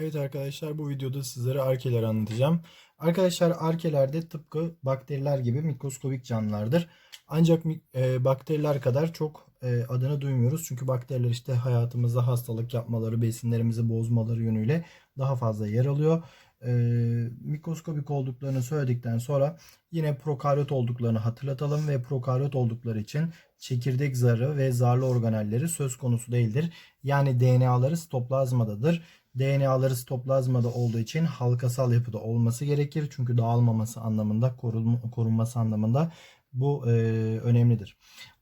Evet arkadaşlar bu videoda sizlere arkeleri anlatacağım. Arkadaşlar arkelerde tıpkı bakteriler gibi mikroskobik canlılardır. Ancak e, bakteriler kadar çok e, adını duymuyoruz. Çünkü bakteriler işte hayatımızda hastalık yapmaları, besinlerimizi bozmaları yönüyle daha fazla yer alıyor. E, mikroskobik olduklarını söyledikten sonra yine prokaryot olduklarını hatırlatalım ve prokaryot oldukları için çekirdek zarı ve zarlı organelleri söz konusu değildir. Yani DNA'ları sitoplazmadadır. DNA'ları sitoplazmada olduğu için halkasal yapıda olması gerekir. Çünkü dağılmaması anlamında, korun- korunması anlamında bu e, önemlidir.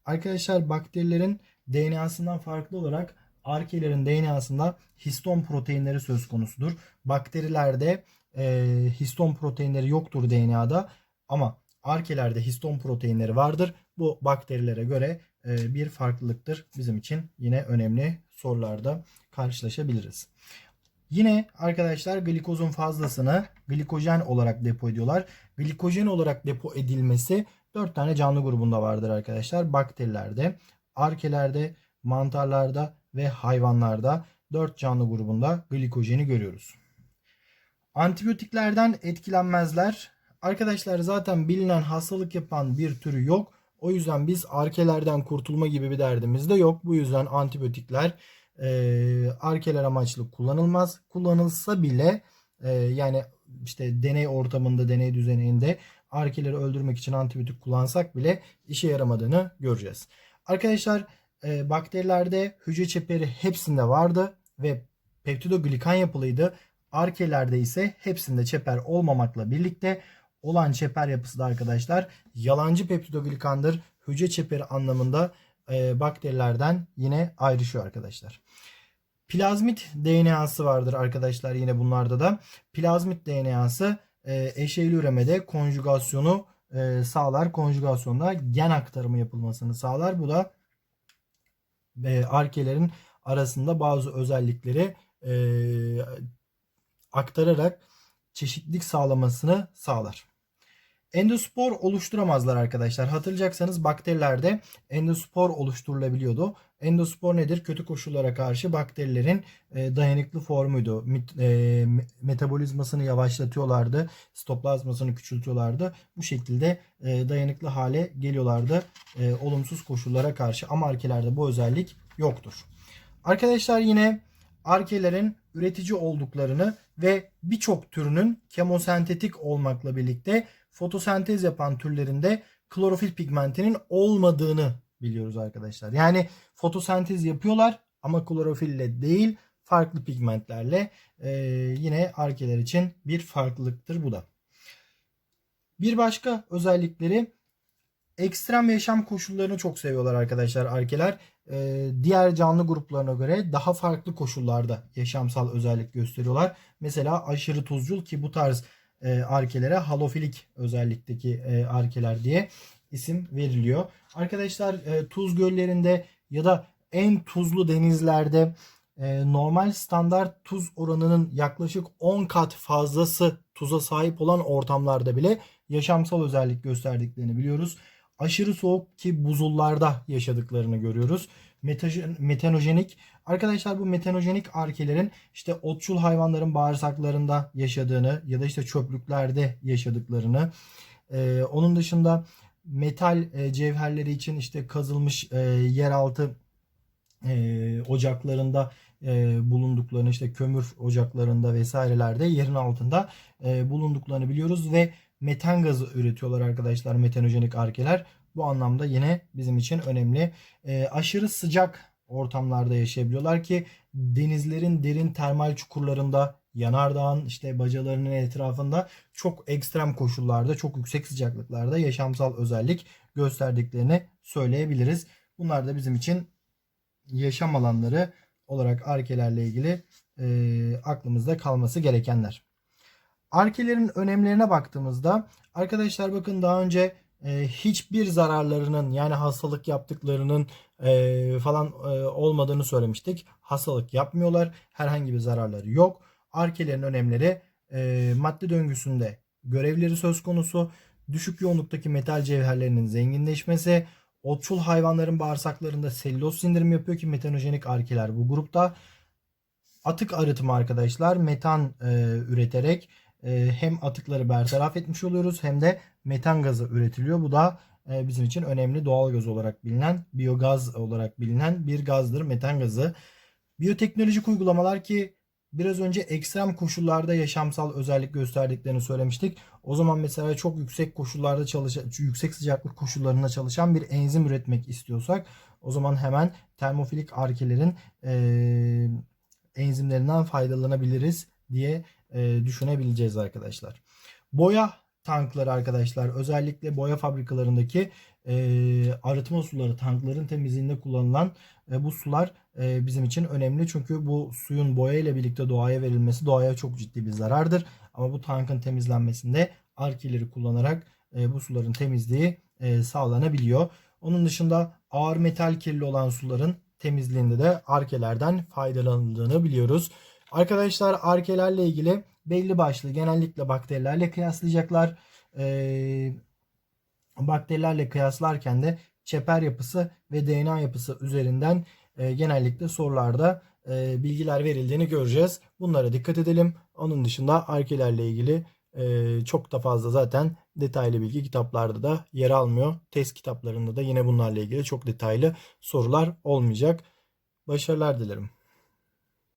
Arkadaşlar bakterilerin DNA'sından farklı olarak arkelerin DNA'sında histon proteinleri söz konusudur. Bakterilerde e, histon proteinleri yoktur DNA'da ama arkelerde histon proteinleri vardır. Bu bakterilere göre e, bir farklılıktır. Bizim için yine önemli sorularda karşılaşabiliriz. Yine arkadaşlar glikozun fazlasını glikojen olarak depo ediyorlar. Glikojen olarak depo edilmesi 4 tane canlı grubunda vardır arkadaşlar. Bakterilerde, arkelerde, mantarlarda ve hayvanlarda 4 canlı grubunda glikojeni görüyoruz. Antibiyotiklerden etkilenmezler. Arkadaşlar zaten bilinen hastalık yapan bir türü yok. O yüzden biz arkelerden kurtulma gibi bir derdimiz de yok. Bu yüzden antibiyotikler e, arkeler amaçlı kullanılmaz. Kullanılsa bile e, yani işte deney ortamında, deney düzeninde arkeleri öldürmek için antibiyotik kullansak bile işe yaramadığını göreceğiz. Arkadaşlar e, bakterilerde hücre çeperi hepsinde vardı ve peptidoglikan yapılıydı. Arkelerde ise hepsinde çeper olmamakla birlikte olan çeper yapısı da arkadaşlar yalancı peptidoglikandır. Hücre çeperi anlamında e, bakterilerden yine ayrışıyor arkadaşlar. Plazmit DNA'sı vardır arkadaşlar yine bunlarda da. Plazmit DNA'sı e, eşeyli üremede konjugasyonu e, sağlar. Konjugasyonda gen aktarımı yapılmasını sağlar. Bu da e, arkelerin arasında bazı özellikleri e, aktararak çeşitlilik sağlamasını sağlar. Endospor oluşturamazlar arkadaşlar. Hatırlayacaksanız bakterilerde endospor oluşturulabiliyordu. Endospor nedir? Kötü koşullara karşı bakterilerin e, dayanıklı formuydu. E, metabolizmasını yavaşlatıyorlardı. Sitoplazmasını küçültüyorlardı. Bu şekilde e, dayanıklı hale geliyorlardı. olumsuz koşullara karşı. Ama arkelerde bu özellik yoktur. Arkadaşlar yine arkelerin üretici olduklarını ve birçok türünün kemosentetik olmakla birlikte fotosentez yapan türlerinde klorofil pigmentinin olmadığını biliyoruz arkadaşlar. Yani fotosentez yapıyorlar ama klorofille değil farklı pigmentlerle Ee, yine arkeler için bir farklılıktır bu da. Bir başka özellikleri ekstrem yaşam koşullarını çok seviyorlar arkadaşlar arkeler. Ee, diğer canlı gruplarına göre daha farklı koşullarda yaşamsal özellik gösteriyorlar. Mesela aşırı tuzcul ki bu tarz e, arkelere halofilik özellikteki e, arkeler diye isim veriliyor. Arkadaşlar e, tuz göllerinde ya da en tuzlu denizlerde normal standart tuz oranının yaklaşık 10 kat fazlası tuza sahip olan ortamlarda bile yaşamsal özellik gösterdiklerini biliyoruz. Aşırı soğuk ki buzullarda yaşadıklarını görüyoruz. Metanojenik Arkadaşlar bu metanojenik arkelerin işte otçul hayvanların bağırsaklarında yaşadığını ya da işte çöplüklerde yaşadıklarını e, onun dışında metal e, cevherleri için işte kazılmış e, yeraltı e, ocaklarında e, bulunduklarını işte kömür ocaklarında vesairelerde yerin altında e, bulunduklarını biliyoruz ve metan gazı üretiyorlar arkadaşlar metanojenik arkeler. Bu anlamda yine bizim için önemli. E, aşırı sıcak ortamlarda yaşayabiliyorlar ki denizlerin derin termal çukurlarında yanardağın işte bacalarının etrafında çok ekstrem koşullarda çok yüksek sıcaklıklarda yaşamsal özellik gösterdiklerini söyleyebiliriz. Bunlar da bizim için yaşam alanları olarak arkelerle ilgili e, aklımızda kalması gerekenler. Arkelerin önemlerine baktığımızda arkadaşlar bakın daha önce e, hiçbir zararlarının yani hastalık yaptıklarının e, falan e, olmadığını söylemiştik. Hastalık yapmıyorlar. Herhangi bir zararları yok. Arkelerin önemleri e, madde döngüsünde görevleri söz konusu. Düşük yoğunluktaki metal cevherlerinin zenginleşmesi. Otçul hayvanların bağırsaklarında selüloz sindirim yapıyor ki metanojenik arkeler bu grupta. atık arıtımı arkadaşlar metan e, üreterek e, hem atıkları bertaraf etmiş oluyoruz hem de metan gazı üretiliyor. Bu da e, bizim için önemli doğal gaz olarak bilinen, biyogaz olarak bilinen bir gazdır metan gazı. Biyoteknolojik uygulamalar ki biraz önce ekstrem koşullarda yaşamsal özellik gösterdiklerini söylemiştik. O zaman mesela çok yüksek koşullarda çalışan, yüksek sıcaklık koşullarında çalışan bir enzim üretmek istiyorsak o zaman hemen termofilik arkelerin e, enzimlerinden faydalanabiliriz diye e, düşünebileceğiz arkadaşlar. Boya tankları arkadaşlar özellikle boya fabrikalarındaki e, arıtma suları tankların temizliğinde kullanılan e, bu sular e, bizim için önemli. Çünkü bu suyun boya ile birlikte doğaya verilmesi doğaya çok ciddi bir zarardır. Ama bu tankın temizlenmesinde arkileri kullanarak e, bu suların temizliği e, sağlanabiliyor. Onun dışında ağır metal kirli olan suların temizliğinde de arkelerden faydalanıldığını biliyoruz. Arkadaşlar arkelerle ilgili belli başlı genellikle bakterilerle kıyaslayacaklar. Ee, bakterilerle kıyaslarken de çeper yapısı ve DNA yapısı üzerinden e, genellikle sorularda e, bilgiler verildiğini göreceğiz. Bunlara dikkat edelim. Onun dışında arkelerle ilgili e, çok da fazla zaten detaylı bilgi kitaplarda da yer almıyor. Test kitaplarında da yine bunlarla ilgili çok detaylı sorular olmayacak. Başarılar dilerim.